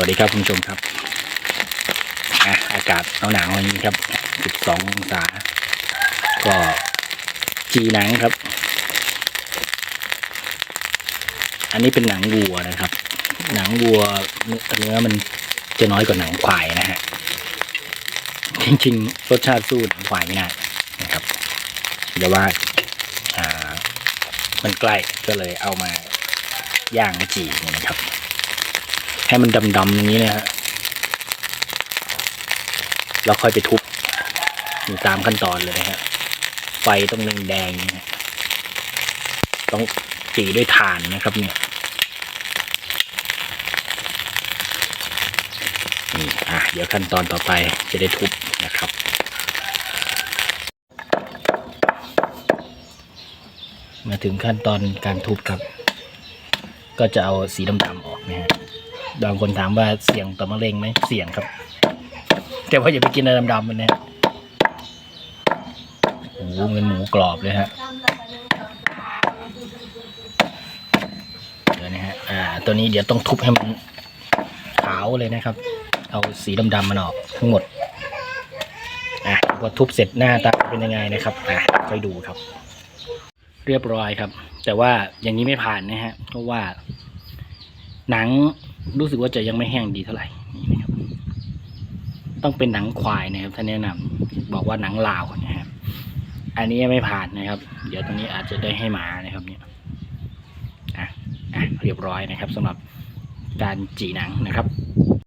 วัสดีครับคุณผู้ชมครับอากาศหนาวๆอย่างนี้ครับ 12 องศา ก็จีหนังครับ อันนี้เป็นหนังวัวนะครับ หนังวัวเนื้อมันจะน้อยกว่าหนังควายนะฮะ จริงๆ รสชาติสู้หนังควายไม่ได้นะครับแต่ว่าอ่ามันใกล้ก็เลยเอามาย่างจีนะครับ ให้มันดำๆอย่างนี้นะฮะแล้วค่อยไปทุบมีตามขั้นตอนเลยนะฮะไฟต้องแดงๆอย่างนี้ฮะต้องจีด้วยถ่านนะครับ เนี่ยนี่อะเดี๋ยวขั้นตอนต่อไปจะได้ทุบนะครับมาถึงขั้นตอนการทุบครับ ก็จะเอาสีดำๆออกนะฮะ บางคนถามว่าเสี่ยงต่อมะเร็งไหมเสี่ยงครับ แต่ว่าอย่าไปกินอะไรดำๆมันนะโอ้โหเงินหมูกรอบเลยฮะเดี๋ยวนะฮะอ่า ตัวนี้เดี๋ยวต้องทุบให้มันขาวเลยนะครับ เอาสีดำๆมันออกทั้งหมดอะพอทุบเสร็จหน้าตาเป็นยังไงนะครับอะค่อยดูครับ เรียบร้อยครับ แต่ว่าอย่างนี้ไม่ผ่านนะฮะเพราะว่าหนัง รู้สึกว่าจะยังไม่แห้งดีเท่าไหร่นี่นะครับ ต้องเป็นหนังควายนะครับท่านแนะนำบอกว่าหนังลาวนะครับ อันนี้ไม่ผ่านนะครับ เดี๋ยวตรงนี้อาจจะได้ให้หมานะครับ เนี่ยอะอะเรียบร้อยนะครับสำหรับการจีหนังนะครับ